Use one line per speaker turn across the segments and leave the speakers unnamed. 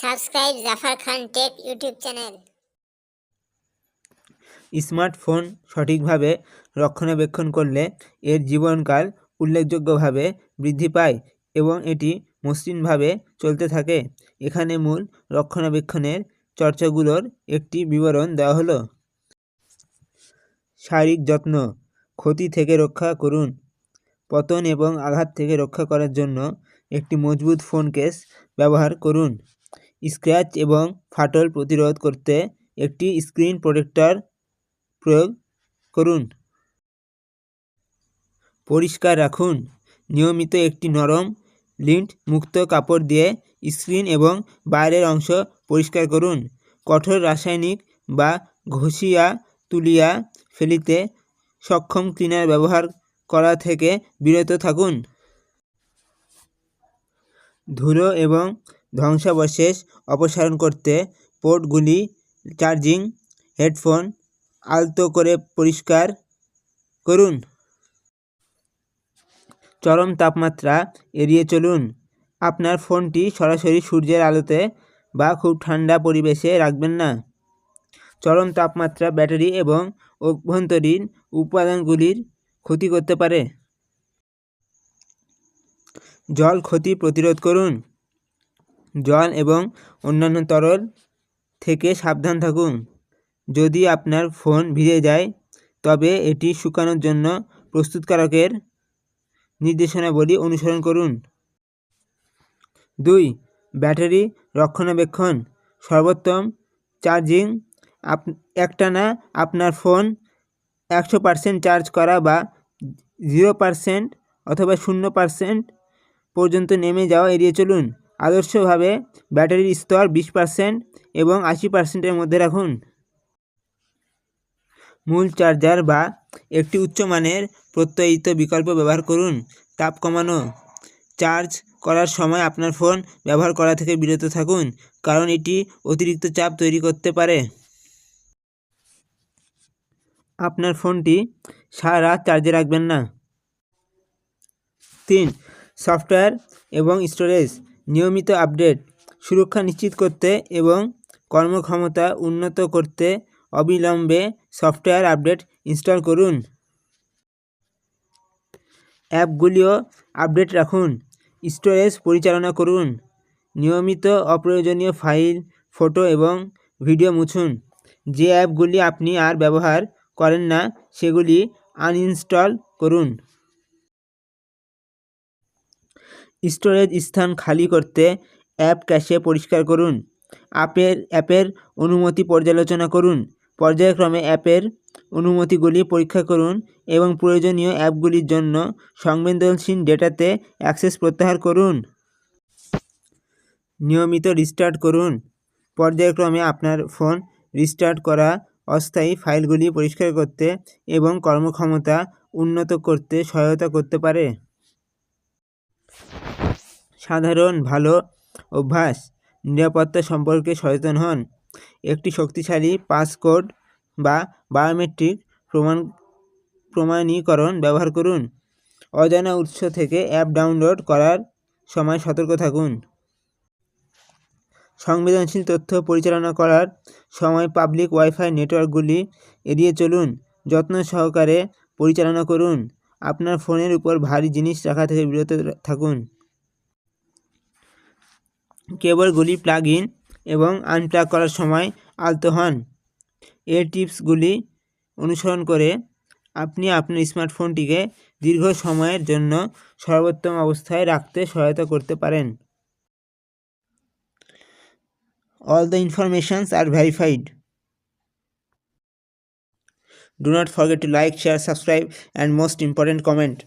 Subscribe Zafar Khan tech YouTube channel.
Smartphone সঠিকভাবে রক্ষণাবেক্ষণ করলে এর জীবনকাল উল্লেখযোগ্যভাবে বৃদ্ধি পায় এবং এটি মসৃণভাবে চলতে থাকে। এখানে মূল রক্ষণাবেক্ষণের চর্চাগুলোর একটি বিবরণ দেওয়া হলো। শারীরিক যত্ন, ক্ষতি থেকে রক্ষা করুন, পতন এবং আঘাত থেকে রক্ষা করার জন্য একটি মজবুত ফোন কেস ব্যবহার করুন। স্ক্র্যাচ এবং ফাটল প্রতিরোধ করতে একটি স্ক্রিন প্রোটেক্টর প্রয়োগ করুন। পরিষ্কার রাখুন। নিয়মিত একটি নরম লিন্ট মুক্ত কাপড় দিয়ে স্ক্রিন এবং বাইরের অংশ পরিষ্কার করুন। কঠোর রাসায়নিক বা ঘষিয়া তুলিয়া ফেলিতে সক্ষম ক্লিনার ব্যবহার করা থেকে বিরত থাকুন। ধুলো এবং ধ্বংসাবশেষ অপসারণ করতে পোর্টগুলি চার্জিং হেডফোন আলতো করে পরিষ্কার করুন। চরম তাপমাত্রা এড়িয়ে চলুন। আপনার ফোনটি সরাসরি সূর্যের আলোতে বা খুব ঠান্ডা পরিবেশে রাখবেন না। চরম তাপমাত্রা ব্যাটারি এবং অভ্যন্তরীণ উপাদানগুলির ক্ষতি করতে পারে। জল ক্ষতি প্রতিরোধ করুন। জল এবং অন্যান্য তরল থেকে সাবধান থাকুন। যদি আপনার ফোন ভিজে যায়, তবে এটি শুকানোর জন্য প্রস্তুতকারকের নির্দেশনাবলী অনুসরণ করুন। দুই, ব্যাটারি রক্ষণাবেক্ষণ। সর্বোত্তম চার্জিং আপ, একটানা আপনার ফোন একশো পার্সেন্ট চার্জ করা বা জিরো পার্সেন্ট অথবা শূন্য পার্সেন্ট পর্যন্ত নেমে যাওয়া এড়িয়ে চলুন। আদর্শভাবে ব্যাটারির স্তর বিশ পার্সেন্ট এবং আশি পার্সেন্টের মধ্যে রাখুন। মূল চার্জার বা একটি উচ্চমানের প্রত্যয়িত বিকল্প ব্যবহার করুন। তাপ কমানো। চার্জ করার সময় আপনার ফোন ব্যবহার করা থেকে বিরত থাকুন, কারণ এটি অতিরিক্ত চাপ তৈরি করতে পারে। আপনার ফোনটি সারা রাত চার্জে রাখবেন না। তিন, সফটওয়্যার এবং স্টোরেজ। নিয়মিত আপডেট, সুরক্ষা নিশ্চিত করতে এবং কর্মক্ষমতা উন্নত করতে অবিলম্বে সফটওয়্যার আপডেট ইনস্টল করুন। অ্যাপগুলিও আপডেট রাখুন। স্টোরেজ পরিচালনা করুন। নিয়মিত অপ্রয়োজনীয় ফাইল, ফটো এবং ভিডিও মুছুন। যে অ্যাপগুলি আপনি আর ব্যবহার করেন না, সেগুলি আনইনস্টল করুন। স্টোরেজ স্থান খালি করতে অ্যাপ ক্যাশে পরিষ্কার করুন। অ্যাপের অ্যাপের অনুমতি পর্যালোচনা করুন। পর্যায়ক্রমে অ্যাপের অনুমতিগুলি পরীক্ষা করুন এবং প্রয়োজনীয় অ্যাপগুলির জন্য সংবেদনশীল ডেটাতে অ্যাক্সেস প্রত্যাহার করুন। নিয়মিত রিস্টার্ট করুন। পর্যায়ক্রমে আপনার ফোন রিস্টার্ট করা অস্থায়ী ফাইলগুলি পরিষ্কার করতে এবং কর্মক্ষমতা উন্নত করতে সহায়তা করতে পারে। সাধারণ, ভালো অভ্যাস, নিরাপত্তা সম্পর্কে সচেতন হন। একটি শক্তিশালী পাসকোড বা বায়োমেট্রিক প্রমাণ, প্রমাণীকরণ ব্যবহার করুন। অজানা উৎস থেকে অ্যাপ ডাউনলোড করার সময় সতর্ক থাকুন। সংবেদনশীল তথ্য পরিচালনা করার সময় পাবলিক ওয়াইফাই নেটওয়ার্কগুলি এড়িয়ে চলুন। যত্ন সহকারে পরিচালনা করুন। আপনার ফোনের উপর ভারী জিনিস রাখা থেকে বিরত থাকুন। কেবলগুলি প্লাগ ইন এবং আনপ্লাগ করার সময় আলতো হন। এর টিপসগুলি অনুসরণ করে আপনি আপনার স্মার্টফোনটিকে দীর্ঘ সময়ের জন্য সর্বোত্তম অবস্থায় রাখতে সহায়তা করতে পারেন। All the informations are verified do not forget to like share subscribe and most important comment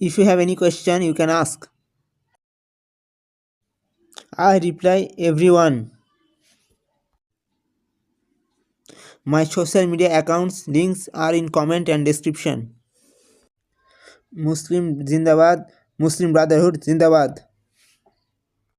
if you have any question you can ask i reply everyone my social media accounts links are in comment and description muslim zindabad muslim brotherhood zindabad